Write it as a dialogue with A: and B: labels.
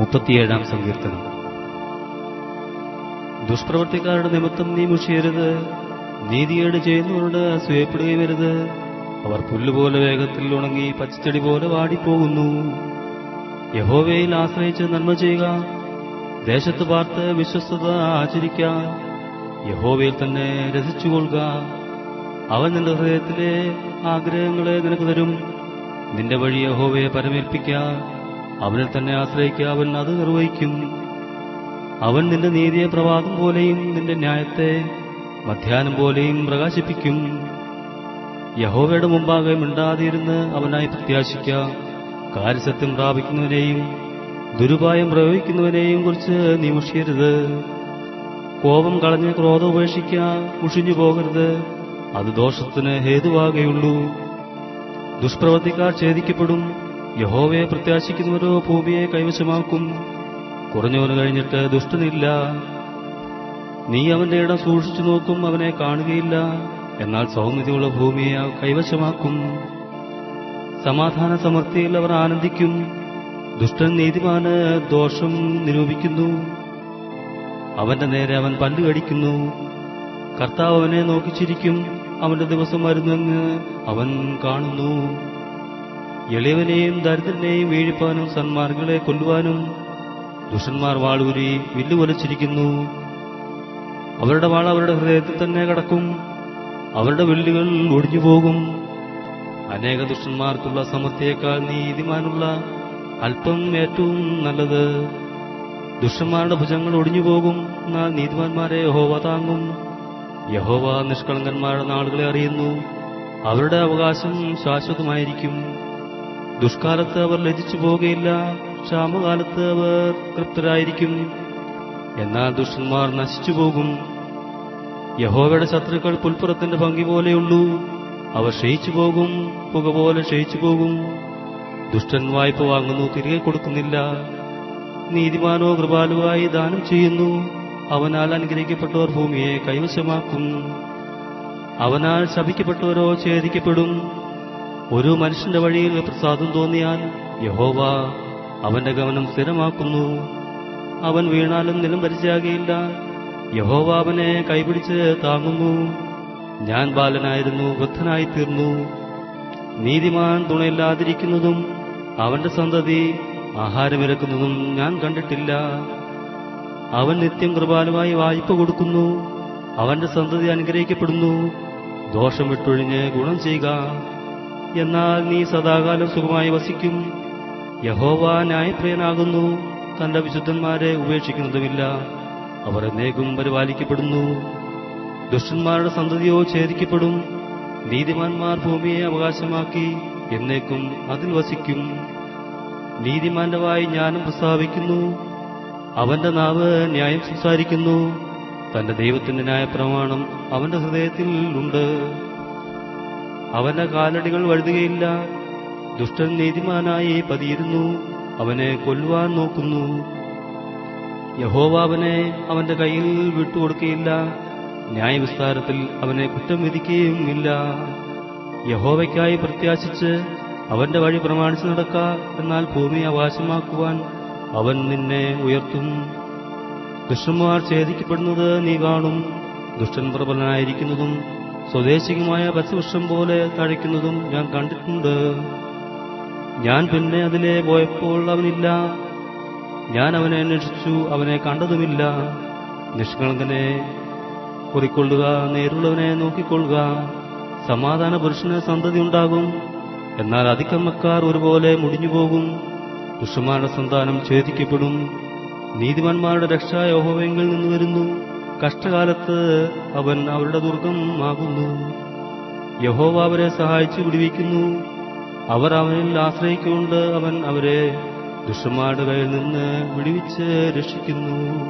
A: മുപ്പത്തിയേഴാം സങ്കീർത്തനം. ദുഷ്പ്രവർത്തിക്കാരുടെ നിമിത്തം നീ മുഷിയരുത്. നീതിയേട് ചെയ്യുന്നവരോട് അസൂയപ്പെടുകയും വരുത് അവർ പുല്ലുപോലെ വേഗത്തിൽ ഉണങ്ങി പച്ചച്ചെടി പോലെ വാടിപ്പോകുന്നു. യഹോവയിൽ ആശ്രയിച്ച് നന്മ ചെയ്യുക. ദേശത്ത് പാർത്ത് വിശ്വസ്തത ആചരിക്കുക. യഹോവയിൽ തന്നെ രസിച്ചുകൊള്ളുക. അവൻ നിന്റെ ഹൃദയത്തിലെ ആഗ്രഹങ്ങളെ നിനക്ക് തരും. നിന്റെ വഴി യഹോവയെ പരമേൽപ്പിക്കുക. അവനിൽ തന്നെ ആശ്രയിക്കുക. അവൻ അത് നിർവഹിക്കും. അവൻ നിന്റെ നീതിയെ പ്രഭാതം പോലെയും നിന്റെ ന്യായത്തെ മധ്യാനം പോലെയും പ്രകാശിപ്പിക്കും. യഹോവയുടെ മുമ്പാകെ മിണ്ടാതിരുന്ന് അവനായി പ്രത്യാശിക്ക കാര്യസത്യം പ്രാപിക്കുന്നവനെയും ദുരുപായം പ്രയോഗിക്കുന്നവനെയും കുറിച്ച് നീ കോപം കളഞ്ഞ് ക്രോധം ഉപേക്ഷിക്കുക മുഷിഞ്ഞു പോകരുത്. അത് ദോഷത്തിന് ഹേതുവാകെയുള്ളൂ. ദുഷ്പ്രവർത്തിക്കാർ ഛേദിക്കപ്പെടും. യഹോവയെ പ്രത്യാശിക്കുന്നവരോ ഭൂമിയെ കൈവശമാക്കും. കുറഞ്ഞവന് കഴിഞ്ഞിട്ട് ദുഷ്ടനില്ല. നീ അവന്റെ ഇടം സൂക്ഷിച്ചു നോക്കും അവനെ കാണുകയില്ല. എന്നാൽ സൗമ്യതയുള്ള ഭൂമിയെ കൈവശമാക്കും. സമാധാന സമൃദ്ധിയിൽ അവർ ആനന്ദിക്കും. ദുഷ്ടൻ നീതിമാന് ദോഷം നിരൂപിക്കുന്നു. അവന്റെ നേരെ അവൻ പല്ലു കടിക്കുന്നു. കർത്താവ് അവനെ നോക്കിച്ചിരിക്കും. അവന്റെ ദിവസം വരുന്നെന്ന് അവൻ കാണുന്നു. എളിയവനെയും ദരിദ്രനെയും വീഴിപ്പാനും സന്മാർഗങ്ങളെ കൊല്ലുവാനും ദുഷന്മാർ വാളൂരി വില്ലുവലച്ചിരിക്കുന്നു അവരുടെ വാൾ അവരുടെ ഹൃദയത്തിൽ തന്നെ കടക്കും. അവരുടെ വില്ലുകൾ ഒടിഞ്ഞുപോകും. അനേക ദുഷ്ടന്മാർക്കുള്ള സമൃദ്ധിയേക്കാൾ നീതിമാനുള്ള അല്പം ഏറ്റവും നല്ലത് ദുഷ്ടന്മാരുടെ ഭുജങ്ങൾ ഒടിഞ്ഞുപോകും. എന്നാൽ നീതിമാന്മാരെ യഹോവ താങ്ങും. യഹോവ നിഷ്കളങ്കന്മാരുടെ നാളുകളെ അറിയുന്നു. അവരുടെ അവകാശം ശാശ്വതമായിരിക്കും. ദുഷ്കാലത്ത് അവർ ലജിച്ചു പോകുകയില്ല ക്ഷാമകാലത്ത് അവർ തൃപ്തരായിരിക്കും. എന്നാൽ ദുഷ്ടന്മാർ നശിച്ചു പോകും. യഹോവയുടെ ശത്രുക്കൾ പുൽപ്പുറത്തിന്റെ ഭംഗി പോലെയുള്ളൂ അവർ ക്ഷയിച്ചു പോകും പുക പോലെ ക്ഷയിച്ചു പോകും. ദുഷ്ടൻ വായ്പ വാങ്ങുന്നു തിരികെ കൊടുക്കുന്നില്ല. നീതിമാനോ കൃപാലുവായി ദാനം ചെയ്യുന്നു. അവനാൽ അനുഗ്രഹിക്കപ്പെട്ടവർ ഭൂമിയെ കൈവശമാക്കും. അവനാൽ ശപിക്കപ്പെട്ടവരോ ഛേദിക്കപ്പെടും. ഒരു മനുഷ്യന്റെ വഴിയിൽ പ്രസാദം തോന്നിയാൽ യഹോവ അവന്റെ ഗമനം സ്ഥിരമാക്കുന്നു. അവൻ വീണാലും നിലം പരിചയാകയില്ല. യഹോവ അവനെ കൈപിടിച്ച് താങ്ങുന്നു. ഞാൻ ബാലനായിരുന്നു വൃദ്ധനായി തീർന്നു നീതിമാൻ തുണയില്ലാതിരിക്കുന്നതും അവന്റെ സന്തതി ആഹാരമിറക്കുന്നതും ഞാൻ കണ്ടിട്ടില്ല. അവൻ നിത്യം കൃപാലുമായി വായ്പ കൊടുക്കുന്നു. അവന്റെ സന്തതി അനുഗ്രഹിക്കപ്പെടുന്നു. ദോഷം വിട്ടൊഴിഞ്ഞ് ഗുണം ചെയ്യുക. എന്നാൽ നീ സദാകാലം സുഖമായി വസിക്കും. യഹോവ ന്യായപ്രിയനാകുന്നു. തന്റെ വിശുദ്ധന്മാരെ ഉപേക്ഷിക്കുന്നതുമില്ല. അവർ എന്നേക്കും പരിപാലിക്കപ്പെടുന്നു. ദുഷ്ടന്മാരുടെ സന്തതിയോ ഛേദിക്കപ്പെടും. നീതിമാന്മാർ ഭൂമിയെ അവകാശമാക്കി എന്നേക്കും അതിൽ വസിക്കും. നീതിമാന്റെ വായി ജ്ഞാനം പ്രസ്താവിക്കുന്നു. അവന്റെ നാവ് ന്യായം സംസാരിക്കുന്നു. തന്റെ ദൈവത്തിന്റെ ന്യായപ്രമാണം അവന്റെ ഹൃദയത്തിൽ ഉണ്ട്. അവന്റെ കാലടികൾ വഴുതുകയില്ല. ദുഷ്ടൻ നീതിമാനായി പതിയിരുന്നു. അവനെ കൊല്ലുവാൻ നോക്കുന്നു. യഹോവ അവനെ അവന്റെ കയ്യിൽ വിട്ടുകൊടുക്കുകയില്ല ന്യായവിസ്താരത്തിൽ അവനെ കുറ്റം വിധിക്കുകയും ഇല്ല യഹോവയ്ക്കായി പ്രത്യാശിച്ച് അവന്റെ വഴി പ്രമാണിച്ചു നടക്ക എന്നാൽ ഭൂമി അവകാശമാക്കുവാൻ അവൻ നിന്നെ ഉയർത്തും. ദുഷ്ടന്മാർ ഛേദിക്കപ്പെടുന്നത് നീ കാണും. ദുഷ്ടൻ പ്രബലനായിരിക്കുന്നതും സ്വദേശികമായ പച്ചവൃക്ഷം പോലെ തഴയ്ക്കുന്നതും ഞാൻ കണ്ടിട്ടുണ്ട്. ഞാൻ പിന്നെ അതിലെ പോയപ്പോൾ അവനില്ല. ഞാൻ അവനെ അന്വേഷിച്ചു അവനെ കണ്ടതുമില്ല. നിഷ്കളങ്കനെ കുറിക്കൊള്ളുക നേരുള്ളവനെ നോക്കിക്കൊള്ളുക. സമാധാന പുരുഷന് സന്തതി ഉണ്ടാകും. എന്നാൽ അതിക്രമക്കാർ ഒരുപോലെ മുടിഞ്ഞുപോകും. ദുഷ്ടന്മാരുടെ സന്താനം ഛേദിക്കപ്പെടും. നീതിമാന്മാരുടെ രക്ഷ നിന്ന് വരുന്നു. കഷ്ടകാലത്ത് അവൻ അവരുടെ ദുർഗം ആകുന്നു. യഹോവ അവരെ സഹായിച്ചു വിടുവിക്കുന്നു. അവർ അവനിൽ ആശ്രയിക്കൊണ്ട് അവൻ അവരെ ദുഷ്ടന്മാരുടെ കയ്യിൽ നിന്ന് വിടുവിച്ച് രക്ഷിക്കുന്നു.